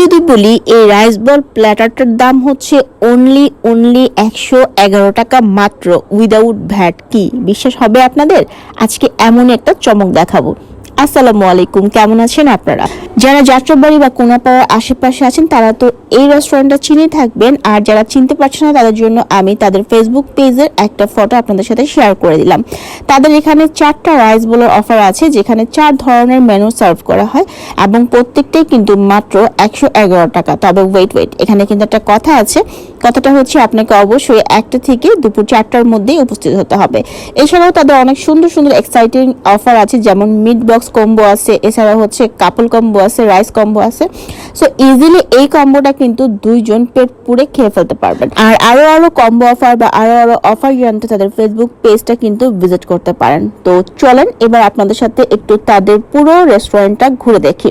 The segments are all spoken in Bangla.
যদি বলি, এই রাইস বল প্ল্যাটারটার দাম হচ্ছে অনলি অনলি একশো এগারো টাকা মাত্র উইদাউট ভ্যাট কি? বিশ্বাস হবে আপনাদের? আজকে এমন একটা চমক দেখাবো। আসসালামু আলাইকুম, কেমন আছেন আপনারা? যারা যাত্রাবাড়ি বা কোনাপাড়ার আশেপাশে আছেন, তারা তো এই রেস্টুরেন্টটা চিনে থাকবেন। আর যারা চিনতে পারছেন না, তাদের জন্য আমি তাদের ফেসবুক পেজের একটা ফটো আপনাদের সাথে শেয়ার করে দিলাম। তাদের এখানে চারটা রাইস বোলের অফার আছে, যেখানে চার ধরনের মেনু সার্ভ করা হয়, এবং প্রত্যেকটাই কিন্তু মাত্র একশো এগারো টাকা। তবে ওয়েট ওয়েট এখানে কিন্তু একটা কথা আছে। কথাটা হচ্ছে আপনাকে অবশ্যই একটা থেকে দুপুর চারটার মধ্যেই উপস্থিত হতে হবে। এছাড়াও তাদের অনেক সুন্দর সুন্দর এক্সাইটিং অফার আছে, যেমন মিট বক্স কম্বো আছে এছাড়া হচ্ছে কাপল কম্বো আছে রাইস কম্বো আছে। সো ইজিলি এই কম্বোটা কিন্তু দুইজন পেট পুরে খেয়ে ফেলতে পারবেন। আর আরও আরও কম্বো অফার বা আরও আরও অফার জানতে তাদের ফেসবুক পেজটা কিন্তু ভিজিট করতে পারেন। তো চলেন, এবার আপনাদের সাথে একটু তাদের পুরো রেস্টুরেন্টটা ঘুরে দেখি।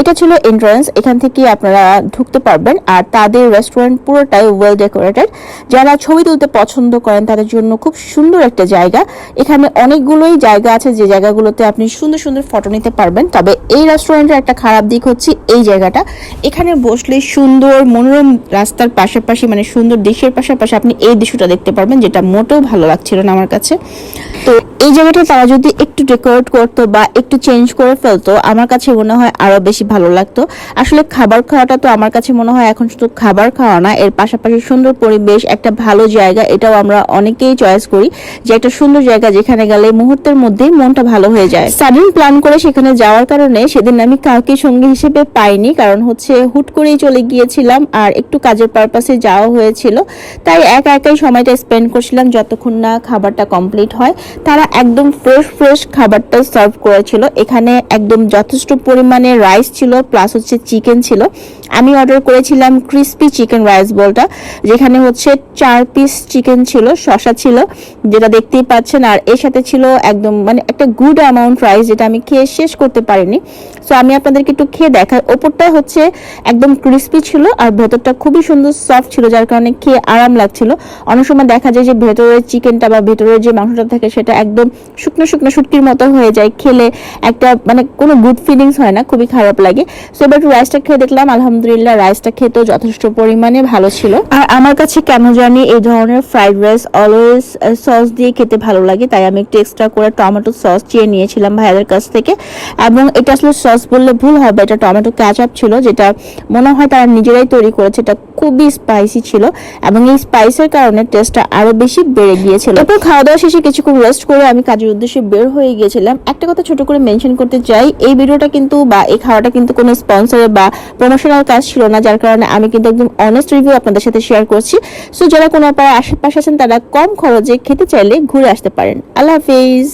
এটা ছিল এন্ট্রান্স এখান থেকে আপনারা ঢুকতে পারবেন। আর তাদের রেস্টুরেন্ট পুরোটাই ওয়েল ডেকোরেটেড যারা ছবি তুলতে পছন্দ করেন, তাদের জন্য খুব সুন্দর একটা জায়গা। এখানে অনেকগুলোই জায়গা আছে, যে জায়গাগুলোতে আপনি সুন্দর সুন্দর ফটো নিতে পারবেন। তবে এই রেস্টুরেন্টের একটা খারাপ দিক হচ্ছে এই জায়গাটা। এখানে বসলে সুন্দর মনোরম রাস্তার পাশাপাশি মানে সুন্দর দৃশ্যের পাশাপাশি আপনি এই দৃশ্যটা দেখতে পারবেন, যেটা মোটেও ভালো লাগছিল না আমার কাছে। তো এই জায়গাটা তারা যদি একটু ডেকোরেট করতো বা একটু চেঞ্জ করে ফেলতো, আমার কাছে মনে হয় আরও বেশি ভালো লাগতো। আসলে খাবার খাওয়াটা তো আমার কাছে মনে হয় এখন শুধু খাবার খাওয়া না, এর পাশাপাশি সুন্দর পরিবেশ, একটা ভালো জায়গা, এটাও আমরা অনেকেই চয়েস করি যে একটা সুন্দর জায়গা যেখানে গেলে মুহূর্তের মধ্যেই মনটা ভালো হয়ে যায়। সাডেন প্ল্যান করে সেখানে যাওয়ার কারণে সেদিন আমি কাউকে সঙ্গী হিসেবে পাইনি, কারণ হচ্ছে হুট করেই চলে গিয়েছিলাম আর একটু কাজের পারপাসে যাওয়া হয়েছিল। তাই একা একাই সময়টা স্পেন্ড করছিলাম, যতক্ষণ না খাবারটা কমপ্লিট হয়। তারা একদম ফ্রেশ ফ্রেশ খাবারটা সার্ভ করেছিল। এখানে একদম যথেষ্ট পরিমাণে রাইস ছিল প্লাস হচ্ছে চিকেন ছিল। আমি অর্ডার করেছিলাম ক্রিস্পি চিকেন রাইস বলটা, যেখানে হচ্ছে চার পিস চিকেন ছিল শশা ছিল, যেটা দেখতেই পাচ্ছেন। আর এর সাথে ছিল একদম মানে একটা গুড অ্যামাউন্ট রাইস যেটা আমি খেয়ে শেষ করতে পারিনি। সো আমি আপনাদেরকে একটু খেয়ে দেখাই। ওপরটা হচ্ছে একদম ক্রিস্পি ছিল, আর ভেতরটা খুবই সুন্দর সফট ছিল, যার কারণে খেয়ে আরাম লাগছিল। অনেক সময় দেখা যায় যে ভেতরের চিকেনটা বা ভেতরের যে মাংসটা থাকে, সেটা একদম শুকনো শুকনো শুটকির মতো হয়ে যায়। খেলে একটা মানে কোনো গুড ফিলিংস হয় না, খুবই খারাপ লাগে। সো এবার একটু রাইসটা খেয়ে দেখলাম, আলহামদুলিল্লাহ রাইসটা খেতেও যথেষ্ট পরিমাণে ভালো ছিল। আর আমার কাছে কেন জানি এই ধরনের ফ্রাইড রাইস অলওয়েজ সস দিয়ে খেতে ভালো লাগে, তাই আমি একটু এক্সট্রা করে টমেটো সস চেয়ে নিয়েছিলাম ভাইয়াদের কাছ থেকে। এবং এটা আসলে সস বললে ভুল হবে, এটা টমেটো ক্যাচআপ ছিল, যেটা মনে হয় তারা নিজেরাই তৈরি করেছে, এটা খুবই স্পাইসি ছিল এবং এই স্পাইসের কারণে টেস্টটা আরও বেশি বেড়ে গিয়েছিল। এরপর খাওয়া দাওয়া শেষে কিছুক্ষণ রেস্ট করে আমি কাজের উদ্দেশ্যে বের হয়ে গিয়েছিলাম। একটা কথা ছোট করে মেনশন করতে চাই, এই ভিডিওটা কিন্তু বা এই খাওয়াটা কিন্তু কোনো স্পন্সরে বা প্রমোশনাল কাজ ছিল না, যার কারণে আমি কিন্তু একদম অনেস্ট রিভিউ আপনাদের সাথে শেয়ার করছি। সো যারা কোনো পাড়ার আশেপাশে আছেন, তারা কম খরচে খেতে চাইলে ঘুরে আসতে পারেন। আল্লাহ হাফিজ।